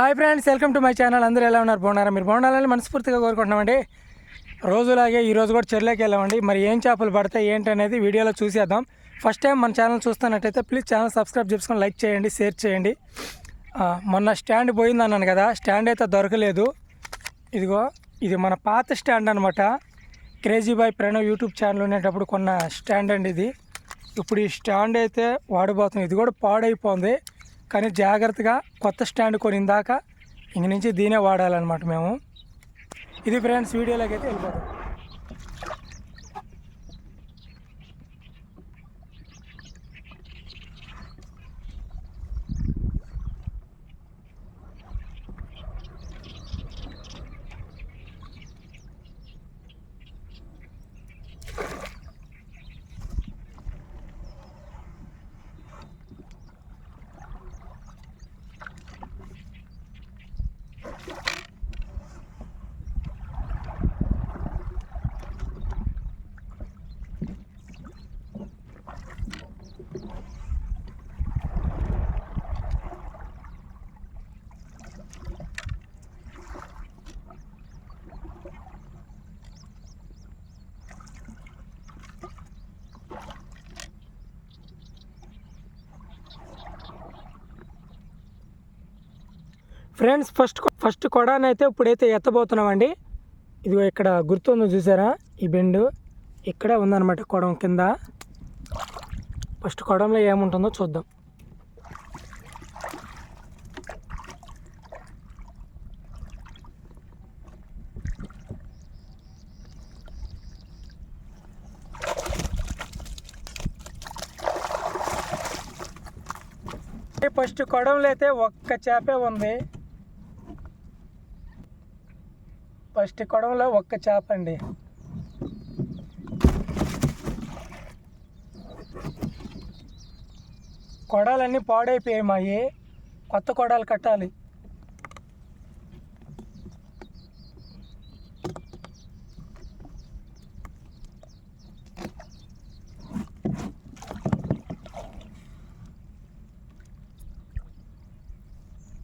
Hi friends welcome to my channel. అందరూ ఎలా ఉన్నారు? బాగున్నారా? మీరు బాగుండాలని మనస్ఫూర్తిగా కోరుకుంటున్నామండి. రోజులాగే ఈ రోజు కూడా చెర్లోకి వెళ్ళామండి. మరి ఏం చేపలు పడతాయి ఏంటి అనేది వీడియోలో చూసేద్దాం. ఫస్ట్ టైం మన ఛానల్ చూస్తున్నట్టయితే ప్లీజ్ ఛానల్ సబ్స్క్రైబ్ చేసుకొని లైక్ చేయండి షేర్ చేయండి. మొన్న స్టాండ్ పోయింది అన్నాను కదా స్టాండ్ అయితే దొరకలేదు. ఇదిగో ఇది మన పాత స్టాండ్ అనమాట crazy boy Pranav YouTube channel ఉండేటప్పుడు కొన్న స్టాండ్ అండి ఇది. ఇప్పుడు ఈ స్టాండ్ అయితే వాడిపోతుంది ఇది కూడా పాడైపోతుంది కానీ జాగ్రత్తగా కొత్త స్టాండ్ కొనిందాక ఇంక నుంచి దీనే వాడాలన్నమాట మేము. ఇది ఫ్రెండ్స్ వీడియోలోకి అయితే వెళ్ళిపోతాం ఫ్రెండ్స్ ఫస్ట్ ఫస్ట్ కొడాని అయితే ఇప్పుడైతే ఎత్తబోతున్నామండి. ఇదిగో ఇక్కడ గుర్తుందో చూసారా? ఈ బెండు ఇక్కడే ఉందన్నమాట కొడం కింద. ఫస్ట్ కొడంలో ఏముంటుందో చూద్దాం. ఫస్ట్ కొడంలో అయితే ఒక్క చేపే ఉంది. ఫస్ట్ కొడవలో ఒక్క చేప అండి. కొడాలన్నీ పాడైపోయాయి మాయి. కొత్త కొడాలు కట్టాలి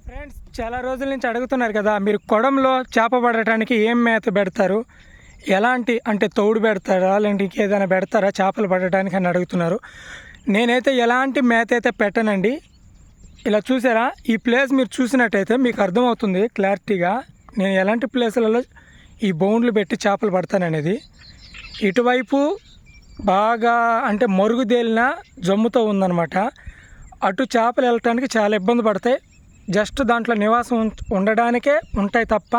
ఫ్రెండ్స్ చాలా రోజుల నుంచి అడుగుతున్నారు కదా మీరు కొడంలో చేప పడటానికి ఏం మేత పెడతారు? ఎలాంటి అంటే తౌడు పెడతారా? లేదంటే ఇంకేదైనా పెడతారా చేపలు పడటానికి అని అడుగుతున్నారు. నేనైతే ఎలాంటి మేత అయితే పెట్టనండి. ఇలా చూసారా? ఈ ప్లేస్ మీరు చూసినట్టయితే మీకు అర్థమవుతుంది క్లారిటీగా. నేను ఎలాంటి ప్లేసులలో ఈ బౌండ్లు పెట్టి చేపలు పడతాననేది. ఇటువైపు బాగా అంటే మరుగుదేలిన జమ్ముతో ఉందన్నమాట. అటు చేపలు వెళ్ళటానికి చాలా ఇబ్బంది పడతాయి. జస్ట్ దాంట్లో నివాసం ఉం- ఉండడానికే ఉంటాయి తప్ప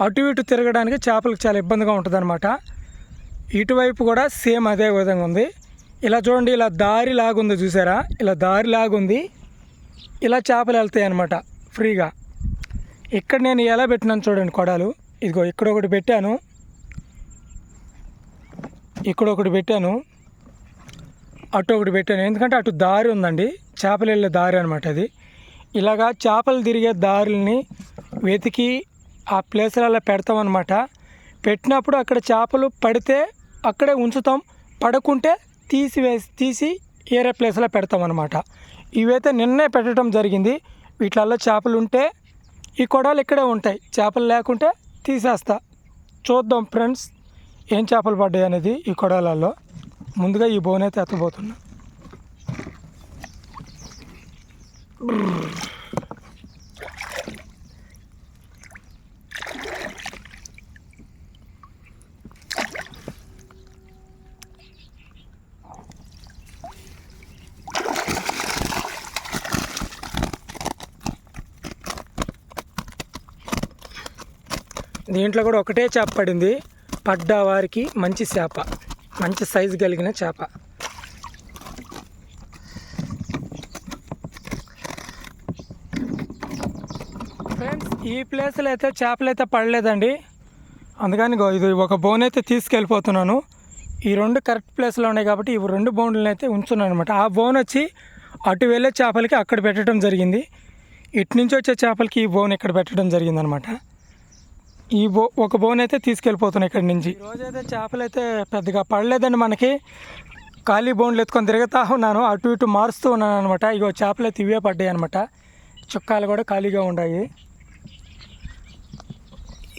అటు ఇటు తిరగడానికి చేపలకు చాలా ఇబ్బందిగా ఉంటుంది అనమాట ఇటువైపు కూడా సేమ్ అదే విధంగా ఉంది. ఇలా చూడండి ఇలా దారి లాగుంది చూసారా? ఇలా దారి లాగుంది. ఇలా చేపలు వెళ్తాయి అనమాట ఫ్రీగా. ఇక్కడ నేను ఎలా పెట్టినాను చూడండి కొడాలు. ఇదిగో ఇక్కడ ఒకటి పెట్టాను. ఇక్కడ ఒకటి పెట్టాను. అటు ఒకటి పెట్టాను. ఎందుకంటే అటు దారి ఉందండి. చేపలు వెళ్ళే దారి అనమాట అది. ఇలాగా చేపలు తిరిగే దారుల్ని వెతికి ఆ ప్లేసులలో పెడతాం అనమాట పెట్టినప్పుడు అక్కడ చేపలు పడితే అక్కడే ఉంచుతాం. పడకుంటే తీసివేసి తీసి వేరే ప్లేస్లో పెడతాం అనమాట ఇవైతే నిన్నే పెట్టడం జరిగింది. వీటిలలో చేపలు ఉంటే ఈ కొడాలు ఇక్కడే ఉంటాయి. చేపలు లేకుంటే తీసేస్తా. చూద్దాం ఫ్రెండ్స్ ఏం చేపలు పడ్డాయి అనేది ఈ కొడాలలో. ముందుగా ఈ బోన్ అయితే ఎత్తబోతున్నా. దీంట్లో కూడా ఒకటే చేప పడింది. పడ్డ వారికి మంచి చేప. మంచి సైజు కలిగిన చేప ఫ్రెండ్స్ ఈ ప్లేస్లో అయితే చేపలు అయితే పడలేదండి. అందుకని ఇది ఒక బోన్ అయితే తీసుకెళ్ళిపోతున్నాను. ఈ రెండు కరెక్ట్ ప్లేస్లో ఉన్నాయి కాబట్టి ఈ రెండు బోన్లను అయితే ఉంచున్నాను అనమాట ఆ బోన్ వచ్చి అటు వెళ్ళే చేపలకి అక్కడ పెట్టడం జరిగింది. ఇటు నుంచి వచ్చే చేపలకి ఈ బోన్ ఇక్కడ పెట్టడం జరిగింది అనమాట ఈ బో ఒక బోన్ అయితే తీసుకెళ్ళిపోతున్నాయి ఇక్కడి నుంచి. రోజైతే చేపలు అయితే పెద్దగా పడలేదండి మనకి. ఖాళీ బోన్లు ఎత్తుకొని తిరుగుతా ఉన్నాను. అటు ఇటు మారుస్తూ ఉన్నాను అనమాట ఇగో చేపలు అయితే ఇవే పడ్డాయి అనమాట చుక్కాలు కూడా ఖాళీగా ఉన్నాయి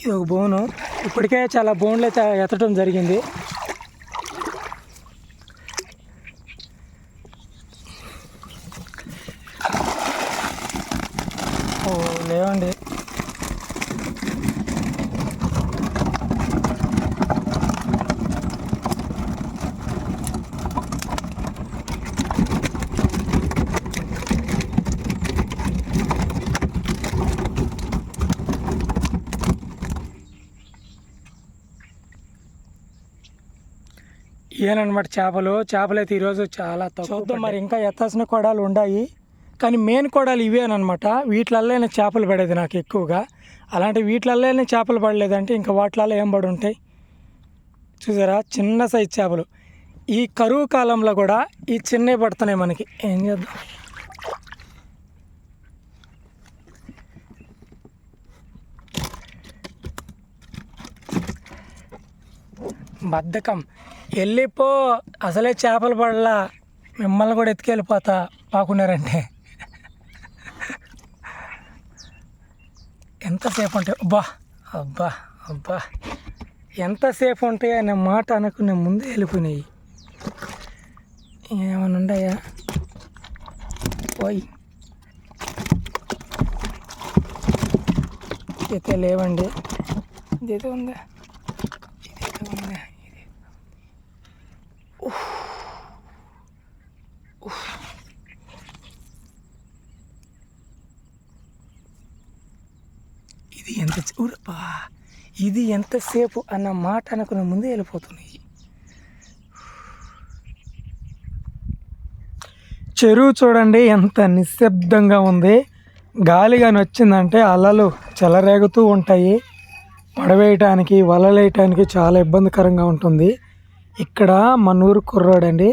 ఇది ఒక బోను. ఇప్పటికే చాలా బోన్లు అయితే ఎత్తడం జరిగింది. ఓ లేవండి. ఈయనమాట చేపలు. చేపలు అయితే ఈరోజు చాలా చూద్దాం మరి ఇంకా ఎత్తాల్సిన కొడాలు ఉన్నాయి కానీ మెయిన్ కొడాలు ఇవేనమాట వీటిలల్లోనే చేపలు పడేది నాకు ఎక్కువగా. అలాంటి వీటిలల్లోనే చేపలు పడలేదంటే ఇంకా వాటిలలో ఏం పడి ఉంటాయి? చూసారా? చిన్న సైజ్ చేపలు. ఈ కరువు కాలంలో కూడా ఈ చిన్నవి పడుతున్నాయి మనకి. ఏం చేద్దాం? బద్ధకం. వెళ్ళిపో అసలే చేపలు పడలా. మిమ్మల్ని కూడా ఎత్తుకెళ్ళిపోతా. పాకున్నారంటే ఎంతసేపు ఉంటాయి అబ్బా అబ్బా అబ్బా. ఎంతసేపు ఉంటాయి అనే మాట అనుకునే ముందే వెళ్ళిపోయినాయి. ఏమైనా ఉన్నాయా పోయి అయితే లేవండి. ఇదైతే ఉందా ఇదైతే ఉందా ఇది ఉఫ్. ఉఫ్. ఇది ఎంత చూడపా ఇది ఎంతసేపు అన్న మాట అనుకునే ముందే వెళ్ళిపోతున్నాయి చెరువు చూడండి ఎంత నిశ్శబ్దంగా ఉంది. గాలి కానీ వచ్చిందంటే అలలు చెలరేగుతూ ఉంటాయి. పడవేయటానికి వలలేయటానికి చాలా ఇబ్బందికరంగా ఉంటుంది. ఇక్కడ మన ఊరు కుర్రాడండి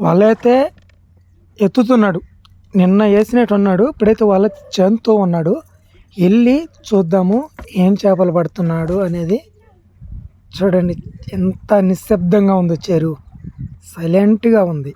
వలైతే ఎత్తుతున్నాడు. నిన్న వేసినట్టు ఉన్నాడు ఇప్పుడైతే వల చెంతూ ఉన్నాడు. వెళ్ళి చూద్దాము ఏం చేపలు పడుతున్నాడు అనేది. చూడండి ఎంత నిశ్శబ్దంగా ఉందో చెరువు. సైలెంట్గా ఉంది.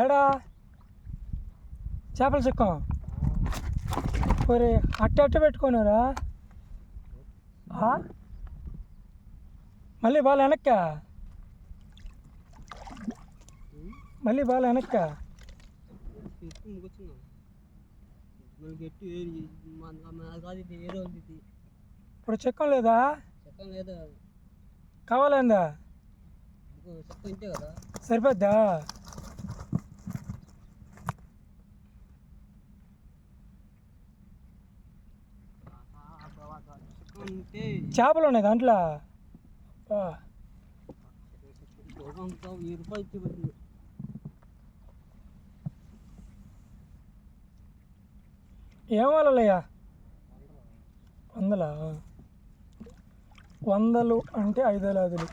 ఏడా? చేపల చిక్కం. మరి అట్ట అట్ట పెట్టుకున్నారా? మళ్ళీ బాగా వెనక్క? మళ్ళీ బాగా వెనక్క? ఇప్పుడు చక్కం లేదా? కావాలందా? సరిపోద్దా? చేపలు ఉన్నాయి దాంట్లో? ఏం వాళ్ళయ్యా వందలా? వందలు అంటే ఐదలాదులు.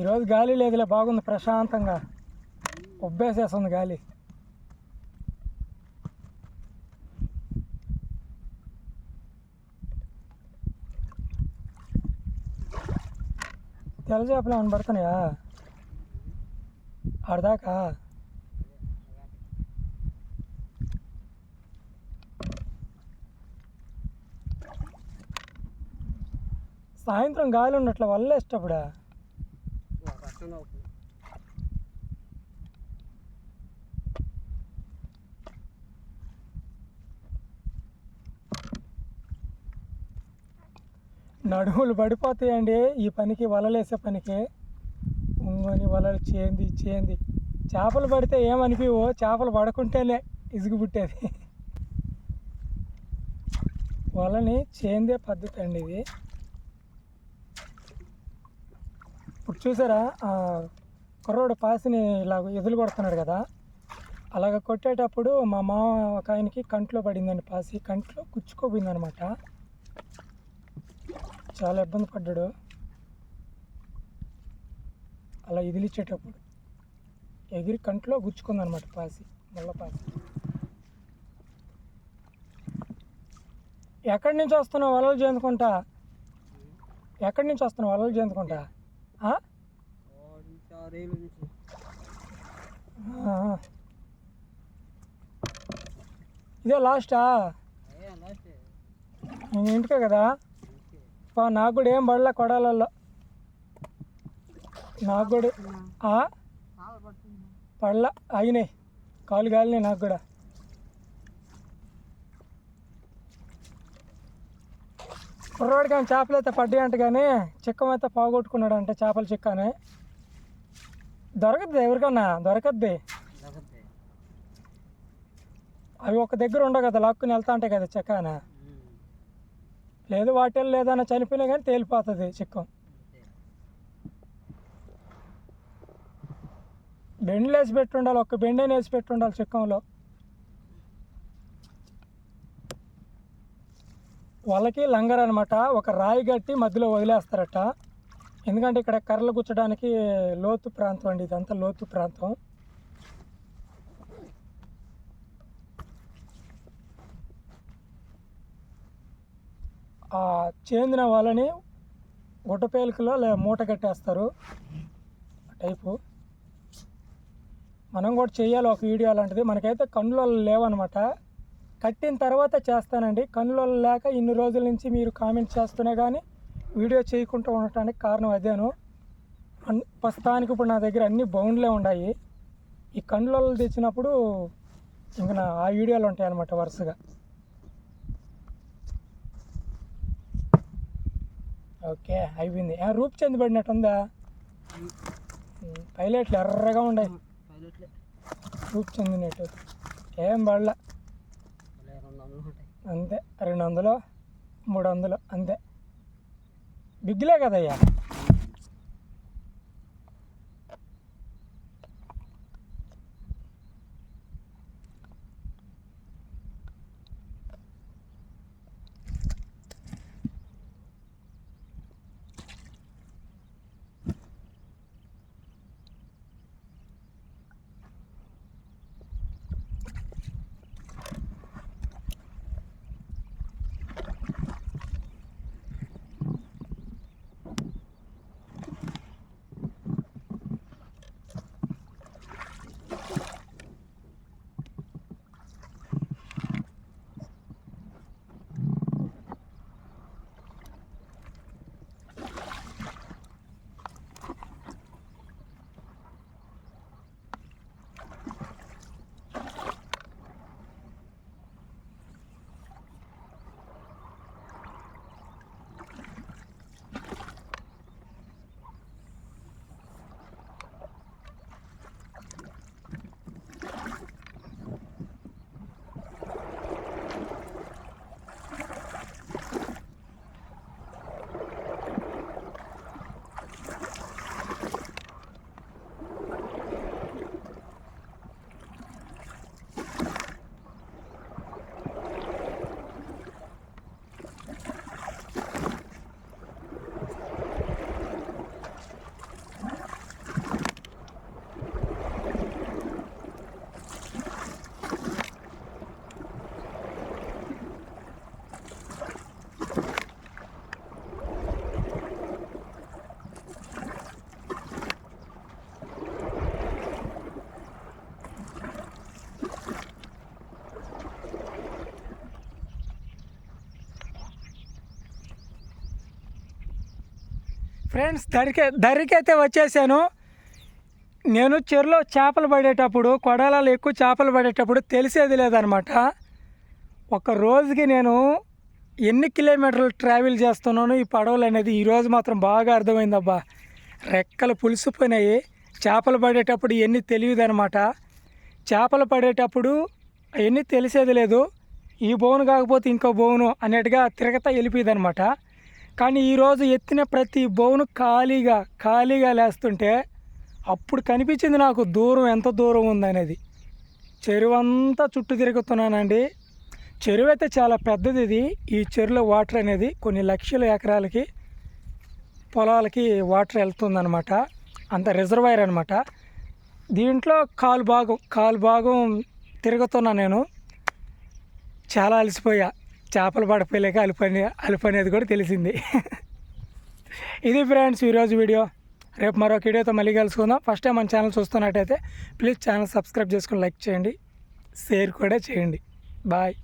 ఈరోజు గాలి లేదులే బాగుంది ప్రశాంతంగా. ఉబ్బేసేస్తుంది గాలి. తెల్ల చేపలు ఏమైనా పడుతున్నాయా? ఆడదాకా? సాయంత్రం గాలి ఉన్నట్ల వల్ల ఇష్టప్పుడా నడుములు పడిపోతాయండి. ఈ పనికి వలలేసే పనికి. ఉంగని వలలు చేంది చేంది. చేపలు పడితే ఏమనిపివో చేపలు పడకుంటేనే ఇసుగు పుట్టేది. వలని చేందే పద్ధతి అండి ఇది. ఇప్పుడు చూసారా కుర్రోడు పాసిని ఇలా ఎదులు కొడుతున్నాడు కదా. అలాగ కొట్టేటప్పుడు మా మామ ఒక ఆయనకి కంట్లో పడిందండి పాసి. కంట్లో గుచ్చుకోపోయిందనమాట చాలా ఇబ్బంది పడ్డాడు. అలా ఇదిలిచ్చేటప్పుడు ఎగిరి కంట్లో గుచ్చుకుందనమాట పాసి ముళ్ళ పాసి. ఎక్కడి నుంచి వస్తున్నావు వలలు చేందుకుంటా? ఎక్కడి నుంచి వస్తున్నావు వలలు చేందుకుంటా. ఇదే లాస్టా? ఇంటికే కదా? నాకు కూడా ఏం పడలే కొడాలలో నాకు కూడా పడలా ఆగినాయి కాలు కాలినాయి నాకు కూడా. కుర్రవాడికి ఆయన చేపలు అయితే పడ్డాయి అంట కానీ చిక్కం అయితే పోగొట్టుకున్నాడు అంటే చేపల చిక్కని. దొరకద్ది ఎవరికన్నా? దొరకద్ది. అవి ఒక దగ్గర ఉండవు కదా లాక్కుని వెళ్తా ఉంటాయి కదా చిక్కన. లేదు వాటిల్లో లేదన్నా చనిపోయినా కానీ తేలిపోతుంది చిక్కం. బెండ్లు వేసి పెట్టుండాలి ఒక్క బెండేని వేసి పెట్టి ఉండాలి చిక్కంలో. వాళ్ళకి లంగర్ అనమాట ఒక రాయి గట్టి మధ్యలో వదిలేస్తారట. ఎందుకంటే ఇక్కడ కర్రలు గుచ్చడానికి లోతు ప్రాంతం అండి ఇదంతా లోతు ప్రాంతం. ఆ చేందిన వాళ్ళని గుట్టపేలికలో లే మూట కట్టేస్తారు. టైపు. మనం కూడా చేయాలి ఒక వీడియో అలాంటిది. మనకైతే కన్నులలో లేవనమాట. కట్టిన తర్వాత చేస్తానండి. కన్నులలో లేక ఇన్ని రోజుల నుంచి మీరు కామెంట్ చేస్తూనే కానీ వీడియో చేయకుండా ఉండటానికి కారణం అదేను. అన్ ప్రస్తుతానికి ఇప్పుడు నా దగ్గర అన్ని బౌండ్లే ఉన్నాయి ఈ కండ్లలో తెచ్చినప్పుడు ఇంక నా ఆ వీడియోలు ఉంటాయి అన్నమాట వరుసగా. ఓకే అయిపోయింది. రూప్ చెంది పడినట్టుందా ఉమ్, పైలట్లు ఎర్రగా ఉన్నాయి రూప్ చెందినట్టు ఏం పడలా. అంతే రెండు వందలు మూడు వందలు అంతే. బిగ్గులే కదయ్యా? ఫ్రెండ్స్ దరికి దరికైతే వచ్చేసాను. నేను చెరులో చేపలు పడేటప్పుడు కొడాలలో ఎక్కువ చేపలు పడేటప్పుడు తెలిసేది లేదనమాట. ఒక రోజుకి నేను ఎన్ని కిలోమీటర్లు ట్రావెల్ చేస్తున్నాను ఈ పడవలు అనేది ఈరోజు మాత్రం బాగా అర్థమైందబ్బా. రెక్కలు పులిసిపోయినాయి. చేపలు పడేటప్పుడు ఎన్ని తెలియదు అనమాట. చేపలు పడేటప్పుడు అవన్నీ తెలిసేది లేదు. ఈ బోను కాకపోతే ఇంకో బోను అన్నట్టుగా తిరగతా వెళ్ళిపోయింది అనమాట కానీ ఈరోజు ఎత్తిన ప్రతి బౌను ఖాళీగా ఖాళీగా లేస్తుంటే అప్పుడు కనిపించింది నాకు దూరం ఎంత దూరం ఉందనేది. చెరువు అంతా చుట్టూ తిరుగుతున్నానండి. చెరువు అయితే చాలా పెద్దది ఇది. ఈ చెరువులో వాటర్ అనేది కొన్ని లక్షల ఎకరాలకి పొలాలకి వాటర్ వెళ్తుందనమాట అంత రిజర్వాయర్ అనమాట దీంట్లో కాలు భాగం కాలు భాగం తిరుగుతున్నా నేను. చాలా అలసిపోయా. చేపలు పడిపోయలేక అలిపని అలిపనేది కూడా తెలిసింది. ఇది ఫ్రెండ్స్ ఈరోజు వీడియో. రేపు మరొక వీడియోతో మళ్ళీ కలుసుకుందాం. ఫస్ట్ టైం మన ఛానల్ చూస్తున్నట్టయితే ప్లీజ్ ఛానల్ సబ్స్క్రైబ్ చేసుకుని లైక్ చేయండి. షేర్ కూడా చేయండి. బాయ్.